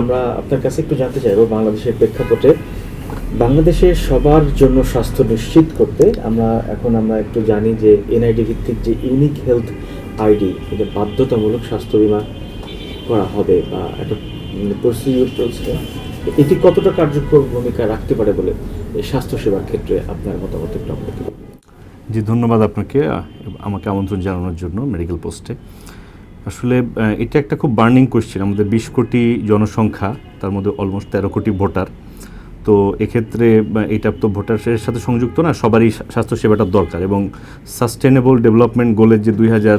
আমরা আপনার কাছে একটু জানতে চাইব বাংলাদেশের প্রেক্ষাপটে। বাংলাদেশে সবার জন্য স্বাস্থ্য নিশ্চিত করতে আমরা এখন আমরা একটু জানি যে এনআইডি ভিত্তিক যে ইউনিক হেলথ আইডি, এটা বাধ্যতামূলক স্বাস্থ্য বীমা করা হবে বা একটা প্রসিডিউর চলছে। এটি কতটা কার্যকর ভূমিকা রাখতে পারে বলে এই স্বাস্থ্যসেবার ক্ষেত্রে আপনার মতামত একটু আমাকে জি, ধন্যবাদ আপনাকে আমাকে আমন্ত্রণ জানানোর জন্য মেডিকেল পোস্টে। আসলে এটা একটা খুব বার্নিং কোয়েশ্চেন আমাদের বিশ কোটি জনসংখ্যা, তার মধ্যে অলমোস্ট তেরো কোটি ভোটার। তো এক্ষেত্রে এটা তো ভোটারের সাথে সংযুক্ত না, সবারই স্বা- স্বাস্থ্যসেবাটা দরকার এবং সাস্টেনেবল ডেভেলপমেন্ট গোলের যে দুই হাজার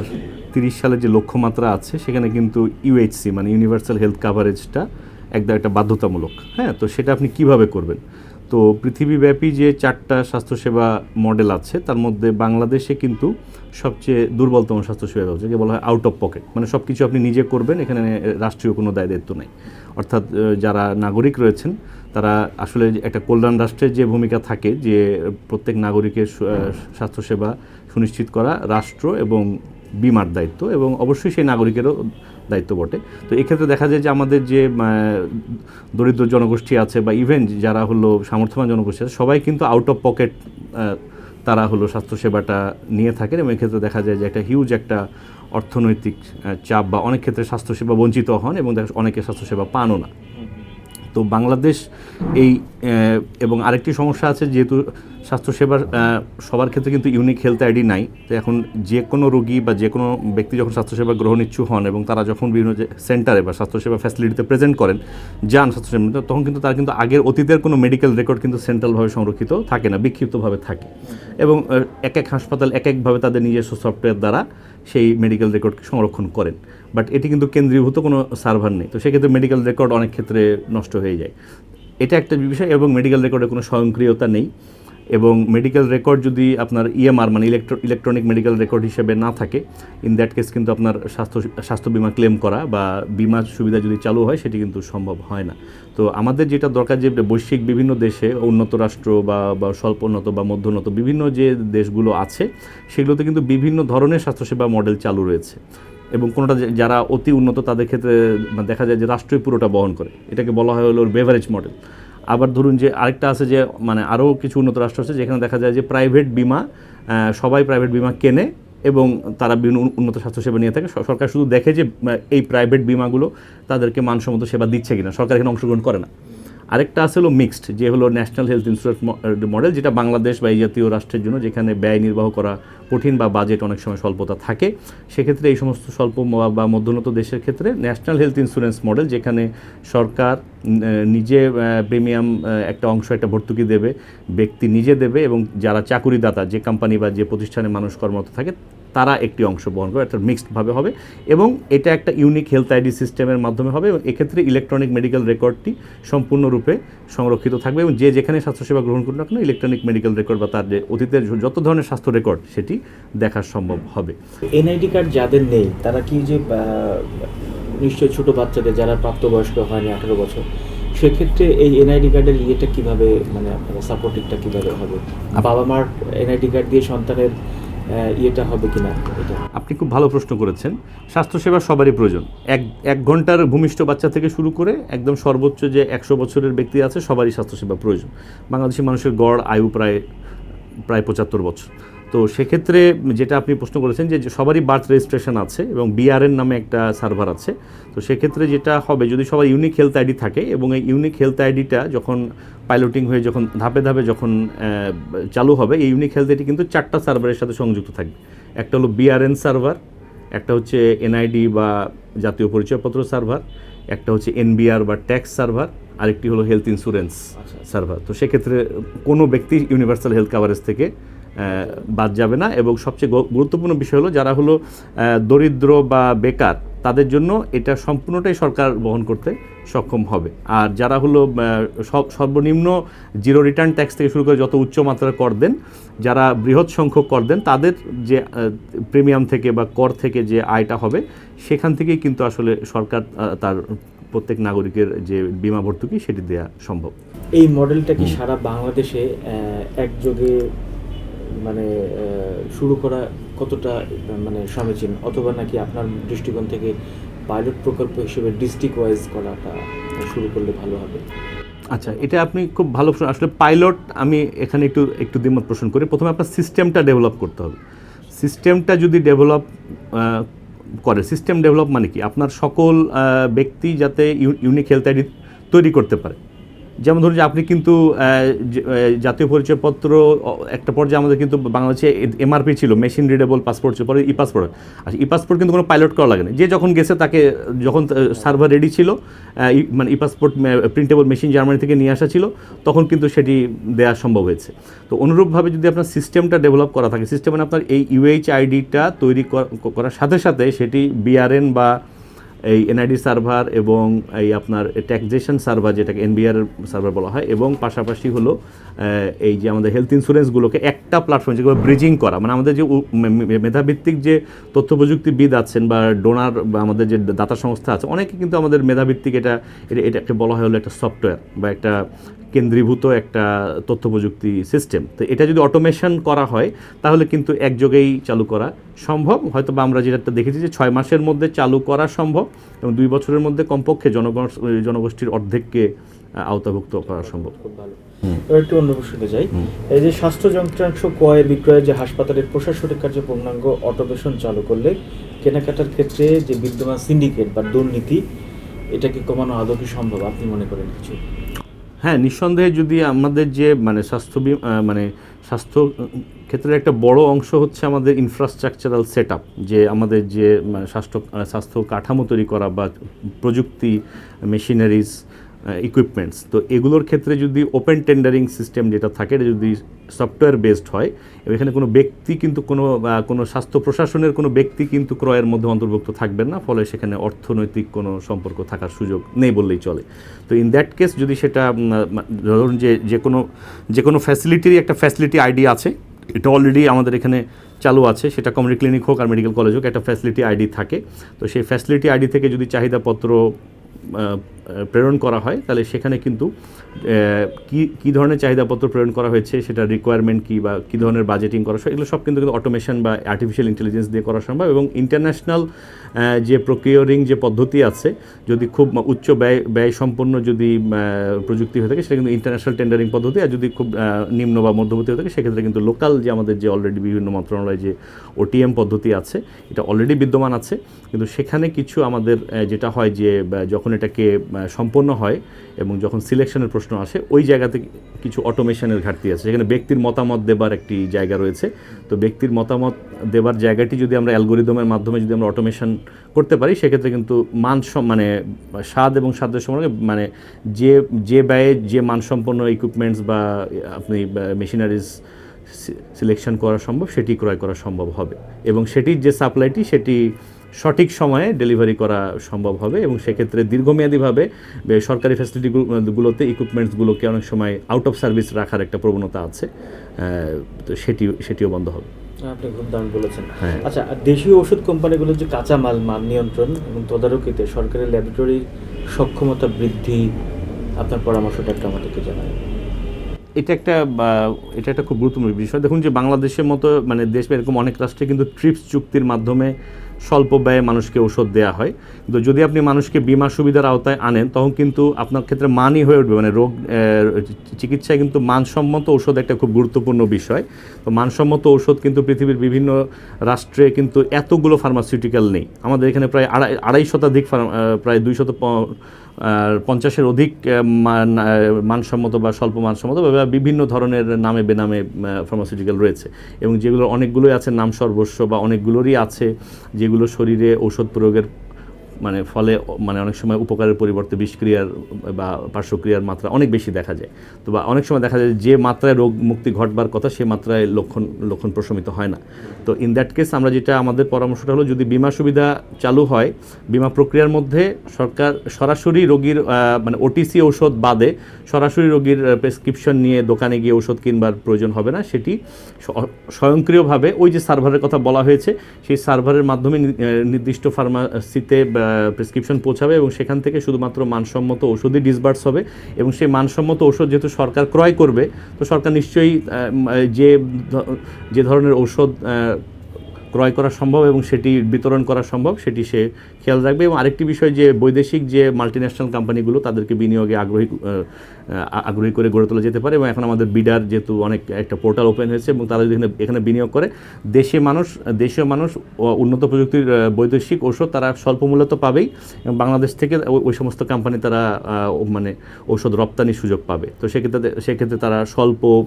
তিরিশ সালে যে লক্ষ্যমাত্রা আছে, সেখানে কিন্তু ইউএইচসি মানে ইউনিভার্সাল হেলথ কাভারেজটা একদম একটা বাধ্যতামূলক। হ্যাঁ তো সেটা আপনি কীভাবে করবেন? তো পৃথিবীব্যাপী যে চারটা স্বাস্থ্যসেবা মডেল আছে, তার মধ্যে বাংলাদেশে কিন্তু সবচেয়ে দুর্বলতম স্বাস্থ্যসেবা ব্যবস্থা যাকে বলা হয় আউট অফ পকেট মানে সব কিছু আপনি নিজে করবেন, এখানে রাষ্ট্রীয় কোনো দায় দায়িত্ব নেই। অর্থাৎ যারা নাগরিক রয়েছেন, তারা আসলে একটা কল্যাণ রাষ্ট্রের যে ভূমিকা থাকে, যে প্রত্যেক নাগরিকের স্বাস্থ্যসেবা সুনিশ্চিত করা রাষ্ট্র এবং বিমার দায়িত্ব, এবং অবশ্যই সেই নাগরিকেরও দায়িত্ব বটে। তো এক্ষেত্রে দেখা যায় যে আমাদের যে দরিদ্র জনগোষ্ঠী আছে, বা ইভেন যারা হলো সামর্থ্যবান জনগোষ্ঠী আছে, সবাই কিন্তু আউট অফ পকেট তারা হলো স্বাস্থ্যসেবাটা নিয়ে থাকেন এবং এক্ষেত্রে দেখা যায় যে একটা হিউজ একটা অর্থনৈতিক চাপ বা অনেক ক্ষেত্রে স্বাস্থ্যসেবা বঞ্চিত হন এবং অনেকে স্বাস্থ্যসেবা পানও না। তো বাংলাদেশ এই এবং আরেকটি সমস্যা আছে যেহেতু স্বাস্থ্যসেবার সবার ক্ষেত্রে কিন্তু ইউনিক হেলথ আইডি নাই। তো এখন যে কোনো রোগী বা যে কোনো ব্যক্তি যখন স্বাস্থ্যসেবা গ্রহণ ইচ্ছু হন এবং তারা যখন বিভিন্ন যে সেন্টারে বা স্বাস্থ্যসেবা ফ্যাসিলিটিতে প্রেজেন্ট করেন, যান স্বাস্থ্যসেবা তখন কিন্তু তারা কিন্তু আগের অতীতের কোনো মেডিকেল রেকর্ড কিন্তু সেন্ট্রালভাবে সংরক্ষিত থাকে না, বিক্ষিপ্তভাবে থাকে। এবং এক এক হাসপাতাল এক একভাবে তাদের নিজস্ব সফটওয়্যার দ্বারা সেই মেডিকেল রেকর্ডকে সংরক্ষণ করেন। বাট এটি কিন্তু কেন্দ্রীভূত কোনো সার্ভার নেই। তো সেক্ষেত্রে মেডিকেল রেকর্ড অনেক ক্ষেত্রে নষ্ট হয়ে যায়। এটা একটা বিষয় এবং মেডিকেল রেকর্ডে কোনো স্বয়ংক্রিয়তা নেই এবং মেডিকেল রেকর্ড যদি আপনার ইএমআর মানে ইলেকট্রো ইলেকট্রনিক মেডিকেল রেকর্ড হিসেবে না থাকে ইন দ্যাট কেস কিন্তু আপনার স্বাস্থ্য স্বাস্থ্য বিমা ক্লেম করা বা বিমা সুবিধা যদি চালু হয়, সেটি কিন্তু সম্ভব হয় না। তো আমাদের যেটা দরকার যে বৈশ্বিক বিভিন্ন দেশে উন্নত রাষ্ট্র বা বা স্বল্প উন্নত বা মধ্যোন্নত বিভিন্ন যে দেশগুলো আছে, সেগুলোতে কিন্তু বিভিন্ন ধরনের স্বাস্থ্যসেবা মডেল চালু রয়েছে। এবং কোনোটা যারা অতি উন্নত তাদের ক্ষেত্রে মানে দেখা যায় যে রাষ্ট্রই পুরোটা বহন করে। এটাকে বলা হয় হলো বেভারেজ মডেল আবার ধরুন যে আরেকটা আছে যে মানে আরও কিছু উন্নত রাষ্ট্র আছে যেখানে দেখা যায় যে প্রাইভেট বিমা সবাই প্রাইভেট বিমা কেনে এবং তারা বিভিন্ন উন্নত স্বাস্থ্যসেবা নিয়ে থাকে। সরকার শুধু দেখে যে এই প্রাইভেট বিমাগুলো তাদেরকে মানসম্মত সেবা দিচ্ছে কিনা। সরকার এখানে অংশগ্রহণ করে না। আরেকটা আছে হলো মিক্সড যে হলো ন্যাশনাল হেলথ ইন্স্যুরেন্স মডেল যেটা বাংলাদেশ বা এই জাতীয় রাষ্ট্রের জন্য যেখানে ব্যয় নির্বাহ করা কঠিন বা বাজেট অনেক সময় স্বল্পতা থাকে। সেক্ষেত্রে এই সমস্ত স্বল্প বা মধ্যোন্নত দেশের ক্ষেত্রে ন্যাশনাল হেলথ ইন্স্যুরেন্স মডেল যেখানে সরকার নিজে প্রিমিয়াম একটা অংশ, একটা ভর্তুকি দেবে, ব্যক্তি নিজে দেবে এবং যারা চাকুরিদাতা, যে কোম্পানি বা যে প্রতিষ্ঠানে মানুষ কর্মরত থাকে তারা একটি অংশ বহন করে একটা মিক্সডভাবে হবে এবং এটা একটা ইউনিক হেলথ আইডি সিস্টেমের মাধ্যমে হবে এবং এক্ষেত্রে ইলেকট্রনিক মেডিকেল রেকর্ডটি সম্পূর্ণরূপে সংরক্ষিত থাকবে এবং যে যেখানে স্বাস্থ্যসেবা গ্রহণ করুন না কেন ইলেকট্রনিক মেডিকেল রেকর্ড বা তার যে অতীতের যত ধরনের স্বাস্থ্য রেকর্ড সেটি দেখা সম্ভব হবে। এনআইডি কার্ড যাদের নেই তারা কি যে আহ, নিশ্চয়ই ছোট বাচ্চাদের যারা প্রাপ্তবয়স্ক হয়নি আঠারো বছর সেক্ষেত্রে এই এনআইডি কার্ডের ইয়েটা কীভাবে মানে আপনারা সাপোর্টিংটা কীভাবে হবে? বাবা মার এনআইডি কার্ড দিয়ে সন্তানের ইয়েটা হবে কিনা এটা? আপনি খুব ভালো প্রশ্ন করেছেন। স্বাস্থ্যসেবা সবারই প্রয়োজন। এক এক ঘণ্টার ভূমিষ্ঠ বাচ্চা থেকে শুরু করে একদম সর্বোচ্চ যে একশো বছরের ব্যক্তি আছে, সবারই স্বাস্থ্যসেবা প্রয়োজন। বাংলাদেশি মানুষের গড়, আয়ু প্রায় প্রায় পঁচাত্তর বছর। তো সেক্ষেত্রে যেটা আপনি প্রশ্ন করেছেন যে সবারই বার্থ রেজিস্ট্রেশন আছে এবং বিআরএন নামে একটা সার্ভার আছে তো সেক্ষেত্রে যেটা হবে যদি সবার ইউনিক হেলথ আইডি থাকে এবং এই ইউনিক হেলথ আইডিটা যখন পাইলটিং হয়ে যখন ধাপে ধাপে যখন চালু হবে এই ইউনিক হেলথ আইডি কিন্তু চারটা সার্ভারের সাথে সংযুক্ত থাকবে একটা হলো বিআরএন সার্ভার একটা হচ্ছে এনআইডি বা জাতীয় পরিচয়পত্র সার্ভার একটা হচ্ছে এনবিআর বা ট্যাক্স সার্ভার আরেকটি হলো হেলথ ইন্স্যুরেন্স আচ্ছা। সার্ভার তো সেক্ষেত্রে কোনো ব্যক্তি ইউনিভার্সাল হেলথ কাভারেজ থেকে বাদ যাবে না। এবং সবচেয়ে গুরুত্বপূর্ণ বিষয় হলো যারা হলো দরিদ্র বা বেকার তাদের জন্য এটা সম্পূর্ণটাই সরকার বহন করতে সক্ষম হবে। আর যারা হলো সব সর্বনিম্ন জিরো রিটার্ন ট্যাক্স থেকে শুরু করে যত উচ্চ মাত্রার কর দেন যারা বৃহৎ সংখ্যক কর দেন তাদের যে প্রিমিয়াম থেকে বা কর থেকে যে আয়টা হবে সেখান থেকেই কিন্তু আসলে সরকার তার প্রত্যেক নাগরিকের যে বিমা ভর্তুকি সেটি দেওয়া সম্ভব। এই মডেলটা কি সারা বাংলাদেশে একযোগে মানে শুরু করা কতটা মানে সমীচীন? অথবা নাকি আপনার দৃষ্টিকোণ থেকে পাইলট প্রকল্প হিসেবে ডিস্ট্রিক্ট ওয়াইজ করাটা শুরু করলে ভালো হবে? আচ্ছা এটা আপনি খুব ভালো আসলে পাইলট আমি এখানে একটু একটু দ্বিমত পোষণ করি। প্রথমে আপনার সিস্টেমটা ডেভেলপ করতে হবে। সিস্টেমটা যদি ডেভেলপ করে সিস্টেম ডেভেলপ মানে কি? আপনার সকল ব্যক্তি যাতে ইউনিক হেলথ আইডি তৈরি করতে পারে। যেমন ধরুন যে আপনি কিন্তু জাতীয় পরিচয়পত্র একটা পর্যায়ে আমাদের কিন্তু বাংলাদেশে এমআরপি ছিল মেশিন রিডেবল পাসপোর্ট ছিল, পরে ই পাসপোর্ট আচ্ছা ই পাসপোর্ট কিন্তু কোনো পাইলট করা লাগে না। যে যখন গেছে তাকে, যখন সার্ভার রেডি ছিল মানে E passport printable machine Germany থেকে নিয়ে আসা ছিল, তখন কিন্তু সেটি দেওয়া সম্ভব হয়েছে। তো অনুরূপভাবে যদি আপনার সিস্টেমটা ডেভেলপ করা থাকে সিস্টেম আপনার এই ইউএইচ আইডিটা তৈরি করা- করার সাথে সাথে সেটি বিআরএন বা এই এনআইডি সার্ভার এবং এই আপনার ট্যাক্সেশন সার্ভার যেটাকে এনবিআর সার্ভার বলা হয় এবং পাশাপাশি হলো এই যে আমাদের হেলথ ইন্স্যুরেন্সগুলোকে একটা প্ল্যাটফর্ম যেগুলো ব্রিজিং করা মানে আমাদের যে মেধাভিত্তিক যে তথ্য প্রযুক্তিবিদ আছেন বা ডোনার বা আমাদের যে দাতা সংস্থা আছে, অনেকে কিন্তু আমাদের মেধাভিত্তিক এটা- এটাকে বলা হয় হলো একটা সফটওয়্যার বা একটা কেন্দ্রীভূত একটা তথ্য প্রযুক্তি সিস্টেম তো এটা যদি অটোমেশন করা হয়, তাহলে কিন্তু একযোগেই চালু করা সম্ভব হয়তো বা আমরা যেটা দেখেছি যে ছয় মাসের মধ্যে চালু করা সম্ভব এবং দুই বছরের মধ্যে কমপক্ষে জনগণ জনগোষ্ঠীর অর্ধেককে আওতাভুক্ত করা সম্ভব। খুব ভালো। এবার একটু অন্য প্রসঙ্গে যাই। এই যে স্বাস্থ্য যন্ত্রাংশ ক্রয় বিক্রয়ের যে হাসপাতালের প্রশাসনিক কার্য পূর্ণাঙ্গ অটোমেশন চালু করলে কেনাকাটার ক্ষেত্রে যে বিদ্যমান সিন্ডিকেট বা দুর্নীতি এটাকে কমানো আদৌ কি সম্ভব? আপনি মনে করেন কিছু? হ্যাঁ নিঃসন্দেহে যদি আমাদের যে মানে স্বাস্থ্য মানে স্বাস্থ্য ক্ষেত্রে একটা বড় অংশ হচ্ছে আমাদের ইনফ্রাস্ট্রাকচারাল সেট যে আমাদের যে মানে স্বাস্থ্য স্বাস্থ্য কাঠামো তৈরি করা বা প্রযুক্তি মেশিনারিজ ইকুইপমেন্টস তো এগুলোর ক্ষেত্রে যদি ওপেন টেন্ডারিং সিস্টেম যেটা থাকে, এটা যদি সফটওয়্যার বেসড হয় এখানে কোনো ব্যক্তি কিন্তু কোনো কোনো স্বাস্থ্য প্রশাসনের কোনো ব্যক্তি কিন্তু ক্রয়ের মধ্যে অন্তর্ভুক্ত থাকবেন না, ফলে সেখানে অর্থনৈতিক কোনো সম্পর্ক থাকার সুযোগ নেই বললেই চলে। তো ইন দ্যাট কেস যদি সেটা ধরুন যে যে কোনো যে কোনো ফ্যাসিলিটির একটা ফ্যাসিলিটি আইডি আছে, এটা অলরেডি আমাদের এখানে চালু আছে, সেটা কমিউনিটি ক্লিনিক হোক আর মেডিকেল কলেজ হোক, একটা ফ্যাসিলিটি আইডি থাকে। তো সেই ফ্যাসিলিটি আইডি থেকে যদি চাহিদাপত্র প্রেরণ করা হয়, তাহলে সেখানে কিন্তু কি, কী ধরনের চাহিদাপত্র প্রেরণ করা হয়েছে, সেটা রিকোয়ারমেন্ট কী বা কী ধরনের বাজেটিং করা এগুলো সব কিন্তু কিন্তু অটোমেশন বা আর্টিফিশিয়াল ইন্টেলিজেন্স দিয়ে করা সম্ভব এবং ইন্টারন্যাশনাল যে প্রকিওরিং যে পদ্ধতি আছে, যদি খুব উচ্চ ব্যয় ব্যয় সম্পন্ন যদি প্রযুক্তি হয়ে থাকে, সেটা কিন্তু ইন্টারন্যাশনাল টেন্ডারিং পদ্ধতি, আর যদি খুব নিম্ন বা মধ্যবর্তী হয়ে থাকে, সেক্ষেত্রে কিন্তু লোকাল যে আমাদের যে অলরেডি বিভিন্ন মন্ত্রণালয়ে যে ওটিএম পদ্ধতি আছে, এটা অলরেডি বিদ্যমান আছে, কিন্তু সেখানে কিছু আমাদের যেটা হয় যে যখন এটাকে সম্পন্ন হয় এবং যখন সিলেকশনের প্রশ্ন আসে, ওই জায়গাতে কিছু অটোমেশনের ঘাটতি আছে। সেখানে ব্যক্তির মতামত দেবার একটি জায়গা রয়েছে। তো ব্যক্তির মতামত দেবার জায়গাটি যদি আমরা অ্যালগোরিদমের মাধ্যমে যদি আমরা অটোমেশন করতে পারি, সেক্ষেত্রে কিন্তু মান মানে স্বাদ এবং স্বাদের সঙ্গে মানে যে যে ব্যয়ে যে মানসম্পন্ন ইকুইপমেন্টস বা আপনি মেশিনারিজ সিলেকশন করা সম্ভব, সেটি ক্রয় করা সম্ভব হবে। এবং সেটির যে সাপ্লাইটি সেটি সঠিক সময়ে ডেলিভারি করা সম্ভব হবে এবং সেক্ষেত্রে দীর্ঘমেয়াদীভাবে সরকারি ফ্যাসিলিটিগুলোতে ইকুইপমেন্টসগুলোকে অনেক সময় আউট অফ সার্ভিস রাখার একটা প্রবণতা আছে তো সেটি সেটিও বন্ধ হবে। আপনি খুব দারুণ বলেছেন। হ্যাঁ। আচ্ছা দেশীয় ওষুধ কোম্পানিগুলোর যে কাঁচামাল মান নিয়ন্ত্রণ এবং তদারকিতে সরকারি ল্যাবরেটরির সক্ষমতা বৃদ্ধি আপনার পরামর্শটা একটু আমাদেরকে জানান এটা একটা এটা একটা খুব গুরুত্বপূর্ণ বিষয়। দেখুন যে বাংলাদেশের মতো মানে দেশ এরকম অনেক রাষ্ট্রে কিন্তু ট্রিপস চুক্তির মাধ্যমে স্বল্প ব্যয়ে মানুষকে ওষুধ দেওয়া হয়। কিন্তু যদি আপনি মানুষকে বিমা সুবিধার আওতায় আনেন, তখন কিন্তু আপনার ক্ষেত্রে মানই হয়ে উঠবে। মানে রোগ চিকিৎসায় কিন্তু মানসম্মত ঔষধ একটা খুব গুরুত্বপূর্ণ বিষয়। তো মানসম্মত ঔষধ কিন্তু পৃথিবীর বিভিন্ন রাষ্ট্রে কিন্তু এতগুলো ফার্মাসিউটিক্যাল নেই। আমাদের এখানে প্রায় আড়াই আড়াই শতাধিক প্রায় দুই শত আর পঞ্চাশের অধিক মান- মানসম্মত বা স্বল্প মানসম্মত বা বিভিন্ন ধরনের নামে বেনামে ফার্মাসিউটিক্যাল রয়েছে। এবং যেগুলো অনেকগুলোই আছে, নাম সর্বস্ব বা অনেকগুলোরই আছে, যেগুলো শরীরে ঔষধ প্রয়োগের মানে ফলে মানে অনেক সময় উপকারের পরিবর্তে বিষক্রিয়ার বা পার্শ্বক্রিয়ার মাত্রা অনেক বেশি দেখা যায়। তো বা অনেক সময় দেখা যায় যে মাত্রায় রোগ মুক্তি ঘটবার কথা সে মাত্রায় লক্ষণ লক্ষণ প্রশমিত হয় না। তো ইন দ্যাট কেস আমরা যেটা, আমাদের পরামর্শটা হলো যদি বিমা সুবিধা চালু হয়, বিমা প্রক্রিয়ার মধ্যে সরকার সরাসরি রোগীর মানে ওটিসি ঔষধ বাদে সরাসরি রোগীর প্রেসক্রিপশন নিয়ে দোকানে গিয়ে ওষুধ কিনবার প্রয়োজন হবে না। সেটি স্বয়ংক্রিয়ভাবে ওই যে সার্ভারের কথা বলা হয়েছে, সেই সার্ভারের মাধ্যমে নির্দিষ্ট ফার্মাসিতে প্রেসক্রিপশন পৌঁছাবে এবং সেখান থেকে শুধুমাত্র মানসম্মত ওষুধই ডিসবার্স হবে এবং সেই মানসম্মত ওষুধ যেহেতু সরকার ক্রয় করবে, তো সরকার নিশ্চয়ই যে যে ধরনের ঔষধ ক্রয় করা সম্ভব এবং সেটি বিতরণ করা সম্ভব, সেটি সে খেয়াল রাখবে এবং আরেকটি বিষয় যে বৈদেশিক যে মাল্টিন্যাশনাল কোম্পানিগুলো তাদেরকে বিনিয়োগে আগ্রহী আগ্রহী করে গড়ে তোলা যেতে পারে এবং এখন আমাদের বিডার যেহেতু অনেক, একটা পোর্টাল ওপেন হয়েছে এবং তারা যদি এখানে- বিনিয়োগ করে, দেশে মানুষ, দেশীয় মানুষ উন্নত প্রযুক্তির বৈদেশিক ঔষধ তারা স্বল্প মূল্য তো পাবেই এবং বাংলাদেশ থেকে ওই- সমস্ত কোম্পানি তারা মানে ঔষধ রপ্তানির সুযোগ পাবে। তো সেক্ষেত্রে সেক্ষেত্রে তারা স্বল্প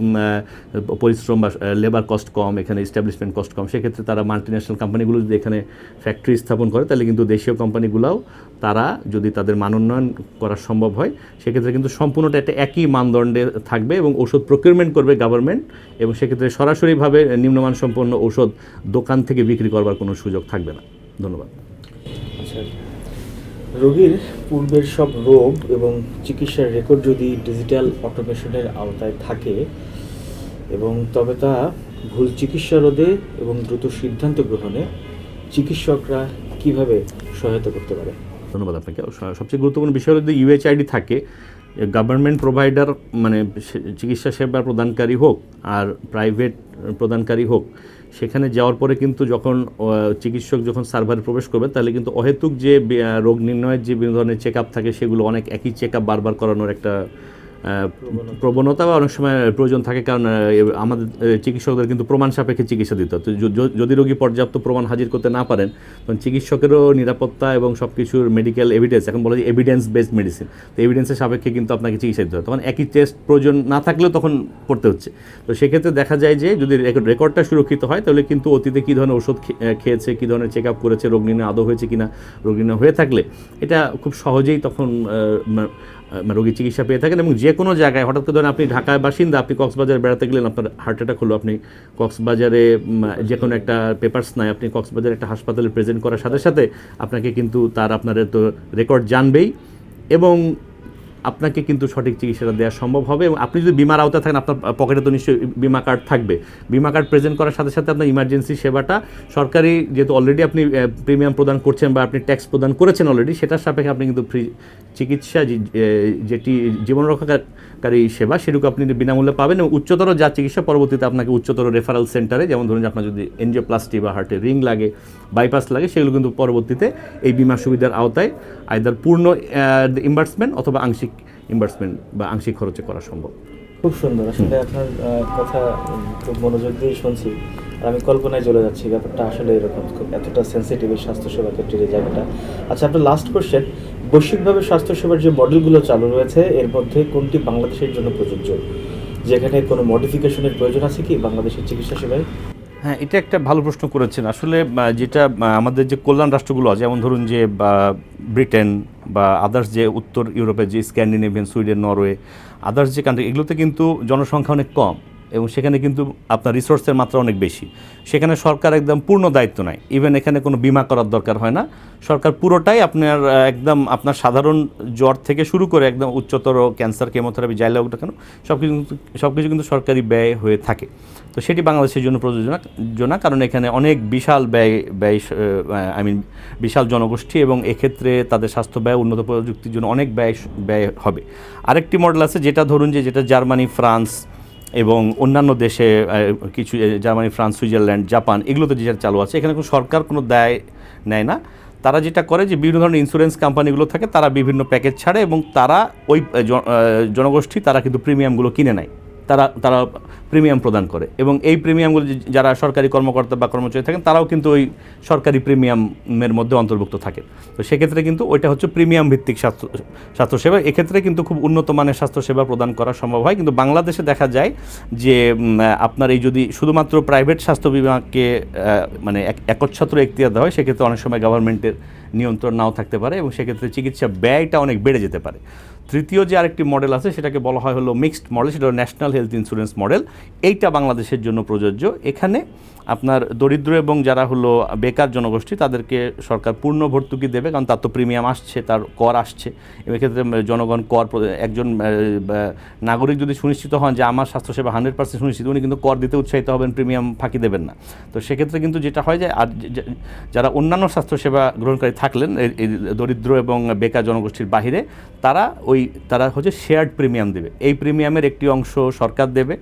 পরিশ্রম বা লেবার কস্ট কম, এখানে এস্টাবলিশমেন্ট কস্ট কম, সেক্ষেত্রে তারা মাল্টিন্যাশনাল কোম্পানিগুলো যদি এখানে ফ্যাক্টরি স্থাপন করে, তাহলে কিন্তু দেশীয় কোম্পানিগুলোও তারা যদি তাদের মান উন্নয়ন করা সম্ভব হয়, সেক্ষেত্রে কিন্তু সম্পূর্ণটা একটা একই মানদণ্ডে থাকবে এবং ওষুধ প্রকিউরমেন্ট করবে গভর্নমেন্ট এবং সেক্ষেত্রে সরাসরিভাবে নিম্নমান সম্পন্ন ঔষধ দোকান থেকে বিক্রি করবার কোনো সুযোগ থাকবে না। ধন্যবাদ। আচ্ছা রোগীর পূর্বের সব রোগ এবং চিকিৎসার রেকর্ড যদি ডিজিটাল অটোমেশনের আওতায় থাকে এবং তবে তা ভুল চিকিৎসা রোধে এবং দ্রুত সিদ্ধান্ত গ্রহণে চিকিৎসকরা কীভাবে সহায়তা করতে পারে? ধন্যবাদ আপনাকে। সবচেয়ে গুরুত্বপূর্ণ বিষয় হলো যদি ইউএইচআইডি থাকে গভর্নমেন্ট প্রোভাইডার মানে চিকিৎসা সেবা প্রদানকারী হোক আর প্রাইভেট প্রদানকারী হোক, সেখানে যাওয়ার পরে কিন্তু যখন চিকিৎসক যখন সার্ভারে প্রবেশ করবে, তাহলে কিন্তু অহেতুক যে রোগ নির্ণয়ের যে বিভিন্ন ধরনের চেক আপ থাকে, সেগুলো অনেক একই চেক আপ বারবার করানোর একটা প্রবণতা বা অনেক সময় প্রয়োজন থাকে কারণ আমাদের চিকিৎসকদের কিন্তু প্রমাণ সাপেক্ষে চিকিৎসা দিতে তো যদি রোগী পর্যাপ্ত প্রমাণ হাজির করতে না পারেন, তখন চিকিৎসকেরও নিরাপত্তা এবং সব কিছুর মেডিকেল এভিডেন্স এখন বলা যায় এভিডেন্স বেসড মেডিসিন তো এভিডেন্সের সাপেক্ষে কিন্তু আপনাকে চিকিৎসা দিতে হয় তখন একই টেস্ট প্রয়োজন না থাকলেও তখন করতে হচ্ছে। তো সেক্ষেত্রে দেখা যায় যে, যদি রেকর্ড- রেকর্ডটা সুরক্ষিত হয়, তাহলে কিন্তু অতীতে কী ধরনের ওষুধ খেয়েছে, কী ধরনের চেক আপ করেছে, রোগ নির্ণয় আদৌ হয়েছে কিনা, রোগ নির্ণয় হয়ে থাকলে, এটা খুব সহজেই তখন রোগীর চিকিৎসা পেয়ে থাকেন এবং যে কোনো জায়গায়, হঠাৎ করে ধরেন আপনি ঢাকায় বাসিন্দা, আপনি কক্সবাজার বেড়াতে গেলেন, আপনার হার্ট অ্যাটাক হলো, আপনি কক্সবাজারে যে কোনো একটা পেপার্স নাই, আপনি কক্সবাজারে একটা হাসপাতালে প্রেজেন্ট করার সাথে সাথে আপনাকে কিন্তু তার আপনার তো রেকর্ড জানবেই এবং আপনাকে কিন্তু সঠিক চিকিৎসাটা দেওয়া সম্ভব হবে এবং আপনি যদি বিমার আওতায় থাকেন, আপনার পকেটে তো নিশ্চয়ই বিমা কার্ড থাকবে। বিমা কার্ড প্রেজেন্ট করার সাথে সাথে আপনার ইমার্জেন্সি সেবাটা সরকারি যেহেতু অলরেডি আপনি প্রিমিয়াম প্রদান করছেন বা আপনি ট্যাক্স প্রদান করেছেন অলরেডি সেটার সাপেক্ষে আপনি কিন্তু ফ্রি চিকিৎসা যেটি জীবন রক্ষাকারী সেবা সেটুকু আপনি বিনামূল্যে পাবেন এবং উচ্চতর যা চিকিৎসা পরবর্তীতে আপনাকে উচ্চতর রেফারেল সেন্টারে যেমন ধরুন আপনার যদি এনজিওপ্লাস্টি বা হার্টে রিং লাগে বাইপাস লাগে সেগুলো কিন্তু পরবর্তীতে এই বিমা সুবিধার আওতায় আয়দার পূর্ণ ইম্বার্সমেন্ট অথবা আংশিক ইম্বার্সমেন্ট বা আংশিক খরচে করা সম্ভব। খুব সুন্দর। আসলে আপনার কথা খুব মনোযোগ দিয়ে শুনছি। আর আমি কল্পনায় চলে যাচ্ছি ব্যাপারটা আসলে এরকম খুব এতটা সেন্সিটিভ স্বাস্থ্যসেবা ক্ষেত্রের এই জায়গাটা। আচ্ছা আপনার লাস্ট কোশ্চেন বৈশ্বিকভাবে স্বাস্থ্যসেবার যে মডেলগুলো চালু রয়েছে, এর মধ্যে কোনটি বাংলাদেশের জন্য প্রযোজ্য? যেখানে কোনো মডিফিকেশনের প্রয়োজন আছে কি বাংলাদেশের চিকিৎসা সেবায়? হ্যাঁ এটা একটা ভালো প্রশ্ন করেছেন। আসলে যেটা আমাদের যে কল্যাণ রাষ্ট্রগুলো আছে, যেমন ধরুন যে ব্রিটেন বা আদার্স যে উত্তর ইউরোপের যে স্ক্যান্ডিনেভিয়ান, সুইডেন, নরওয়ে, আদার্স যে কান্ট্রি এগুলোতে কিন্তু জনসংখ্যা অনেক কম। এবং সেখানে কিন্তু আপনার রিসোর্সের মাত্রা অনেক বেশি। সেখানে সরকার একদম পূর্ণ দায়িত্ব নেয়। ইভেন এখানে কোনো বিমা করার দরকার হয় না। সরকার পুরোটাই আপনার, একদম আপনার সাধারণ জ্বর থেকে শুরু করে একদম উচ্চতর ক্যান্সার কেমোথেরাপি যাই লাগুক কেন, সব কিছু সব কিছু কিন্তু সরকারি ব্যয় হয়ে থাকে। তো সেটি বাংলাদেশের জন্য প্রযোজনা জনা কারণ এখানে অনেক বিশাল ব্যয় ব্যয় আই মিন বিশাল জনগোষ্ঠী এবং এক্ষেত্রে তাদের স্বাস্থ্য ব্যয়, উন্নত প্রযুক্তির জন্য অনেক ব্যয় ব্যয় হবে। আরেকটি মডেল আছে যেটা ধরুন যে, যেটা জার্মানি, ফ্রান্স এবং অন্যান্য দেশে কিছু জার্মানি, ফ্রান্স, সুইজারল্যান্ড, জাপান, এগুলোতে যেটা চালু আছে, এখানে কোনো সরকার কোনো দায় নেয় না। তারা যেটা করে যে বিভিন্ন ধরনের ইন্স্যুরেন্স কোম্পানিগুলো থাকে, তারা বিভিন্ন প্যাকেজ ছাড়ে এবং তারা ওই জনগোষ্ঠী, তারা কিন্তু প্রিমিয়ামগুলো কিনে নেয়। তারা তারা প্রিমিয়াম প্রদান করে। এবং এই প্রিমিয়ামগুলো যারা সরকারি কর্মকর্তা বা কর্মচারী থাকেন, তারাও কিন্তু ওই সরকারি প্রিমিয়ামের মধ্যে অন্তর্ভুক্ত থাকে। তো সেক্ষেত্রে কিন্তু ওইটা হচ্ছে প্রিমিয়াম ভিত্তিক স্বাস্থ্য, স্বাস্থ্যসেবা। এক্ষেত্রে কিন্তু খুব উন্নত মানের স্বাস্থ্যসেবা প্রদান করা সম্ভব হয়। কিন্তু বাংলাদেশে দেখা যায় যে আপনার এই যদি শুধুমাত্র প্রাইভেট স্বাস্থ্য বিমাকে মানে এক- একচ্ছত্র এখতিয়ার দেওয়া হয়, সেক্ষেত্রে অনেক সময় গভর্নমেন্টের নিয়ন্ত্রণ নাও থাকতে পারে এবং সেক্ষেত্রে চিকিৎসা ব্যয়টা অনেক বেড়ে যেতে পারে। তৃতীয় যে আরেকটি মডেল আছে, সেটাকে বলা হয় হলো মিক্সড মডেল সেটা হলো ন্যাশনাল হেলথ ইন্স্যুরেন্স মডেল এইটা বাংলাদেশের জন্য প্রযোজ্য। এখানে আপনার দরিদ্র এবং যারা হলো বেকার জনগোষ্ঠী, তাদেরকে সরকার পূর্ণ ভর্তুকি দেবে, কারণ তার তো প্রিমিয়াম আসছে, তার কর আসছে। এক্ষেত্রে জনগণ কর একজন নাগরিক যদি সুনিশ্চিত হন যে আমার স্বাস্থ্যসেবা হান্ড্রেড পার্সেন্ট সুনিশ্চিত, উনি কিন্তু কর দিতে উৎসাহিত হবেন প্রিমিয়াম ফাঁকি দেবেন না। তো সেক্ষেত্রে কিন্তু যেটা হয় যে, আর যারা অন্যান্য স্বাস্থ্যসেবা গ্রহণকারী থাকলেন এই দরিদ্র এবং বেকার জনগোষ্ঠীর বাহিরে তারা ওই, তারা হচ্ছে শেয়ার্ড প্রিমিয়াম দেবে। এই প্রিমিয়ামের একটি অংশ সরকার দেবে,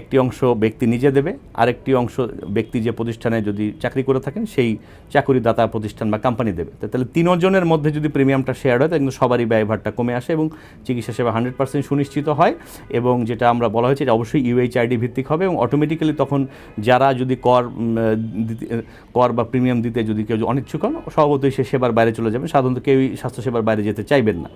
একটি অংশ ব্যক্তি নিজে দেবে, আরেকটি অংশ ব্যক্তি যে প্রতিষ্ঠানে যদি চাকরি করে থাকেন, সেই চাকরিদাতা প্রতিষ্ঠান বা কোম্পানি দেবে। তাহলে তিনজনের মধ্যে যদি প্রিমিয়ামটা শেয়ার হয়, তাহলে কিন্তু সবারই ব্যয়ভারটা কমে আসে এবং চিকিৎসা সেবা হান্ড্রেড পার্সেন্ট সুনিশ্চিত হয় এবং যেটা আমরা বলা হয়েছে এটা অবশ্যই ইউএইচআইডি ভিত্তিক হবে এবং অটোমেটিক্যালি তখন যারা যদি কর কর বা প্রিমিয়াম দিতে যদি কেউ অনিচ্ছুক হন, স্বভাবতই সে সেবার বাইরে চলে যাবেন। সাধারণত কেউই স্বাস্থ্যসেবার বাইরে যেতে চাইবেন না।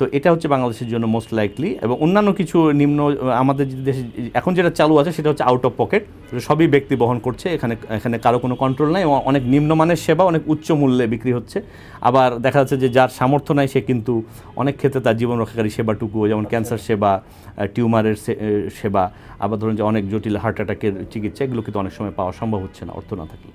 তো এটা হচ্ছে বাংলাদেশের জন্য মোস্ট লাইকলি এবং অন্যান্য কিছু নিম্ন, আমাদের দেশে এখন যেটা চালু আছে সেটা হচ্ছে আউট অফ পকেট সবই ব্যক্তি বহন করছে, এখানে এখানে কারও কোনো কন্ট্রোল নাই এবং অনেক নিম্নমানের সেবা, অনেক উচ্চ মূল্যে বিক্রি হচ্ছে। আবার দেখা যাচ্ছে যে যার সামর্থ্য নাই সে কিন্তু অনেক ক্ষেত্রে তার জীবন রক্ষাকারী সেবাটুকু যেমন ক্যান্সার সেবা টিউমারের সেবা, আবার ধরুন যে অনেক জটিল হার্ট অ্যাটাকের চিকিৎসা, এগুলো কিন্তু অনেক সময় পাওয়া সম্ভব হচ্ছে না, অর্থ না থাকলে।